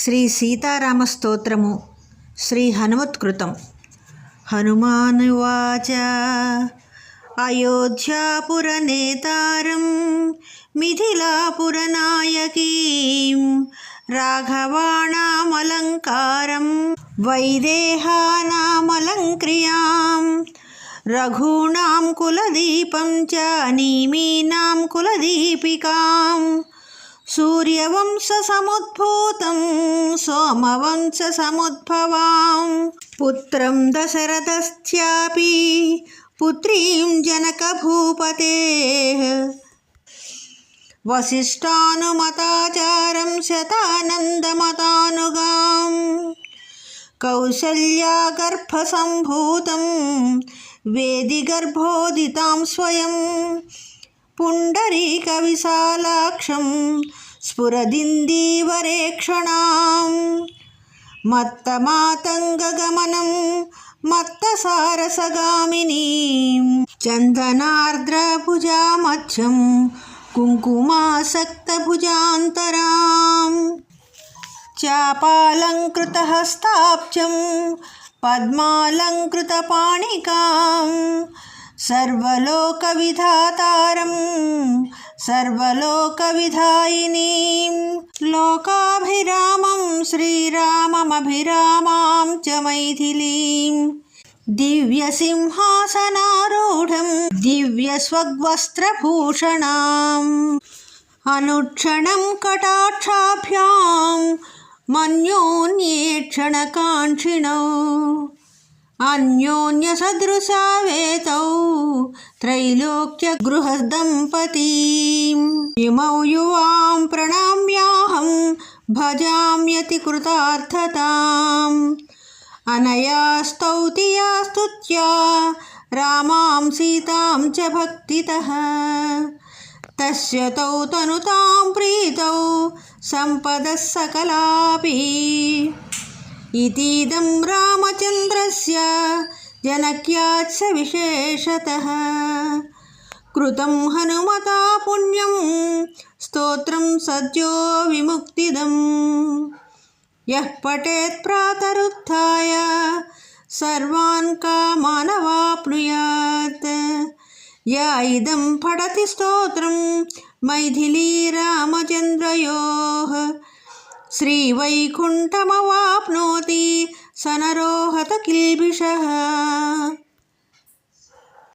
శ్రీ సీతారామ స్తోత్రము శ్రీ హనుమత్కృతం. హనుమానువాచ అయోధ్యాపురనేతారం మిథిలాపురనాయకీం రాఘవాణామలంకారం వైదేహానామలంక్రియాం రఘూణాం కులదీపం చ నీమీనాం కులదీపికాం సూర్యవంశసముద్భూతం సోమవంశసముద్భవాం. పుత్రం దశరథశ్చాపి పుత్రీం జనకభూపతే. వసిష్టానుమతాచారం శతానందమతానుగాం. కౌసల్యాగర్భసంభూతం వేదిగర్భోదితాం స్వయం. పుండరీకవిశాలాక్షం స్ఫురదిందీవరేక్షణాం. మత్తమాతంగగమనం మత్తసారసగామినీం. చందనార్ద్రభుజామధ్యం కుంకుమాసక్తభుజాంతరాం. చాపాలంకృతహస్తాబ్జం పద్మాలంకృతపాణికాం సర్వలోకవిధాతారం సర్వలోకవిధాయినీం లోకాభిరామం శ్రీరామమభిరామాం చ మైథిలీం దివ్యసింహాసనారూఢం దివ్యస్వగ్వస్త్రభూషణాం అనుక్షణం కటాక్షాభ్యాం మన్యోన్యేక్షణకాంక్షిణౌ త్రైలోక్య త్రైలోక్యగృహదంపతీం ఇమౌ యువాం ప్రణామ్యాహం భజామ్యతి కృతార్థతాం అనయా స్తౌతియా స్తుత్యా రామాం సీతాం చ భక్తితః తస్య తౌ తనుతాం ప్రీతౌ సంపద సకలాపి ఇదీదం రామచంద్రస్య జనక్యాచ విశేషత. కృతం హనుమతా పుణ్యం స్తోత్రం సద్యో విముక్తిదం. యః పఠేత్ ప్రాతరుత్థాయ సర్వాన్ కామానవాప్నుయాత్ యా ఇదం పఠతి స్తోత్రం మైథిలీ రామచంద్రయోः. శ్రీవైకుంఠమవాప్నోతి సనరోహత కిల్బిషः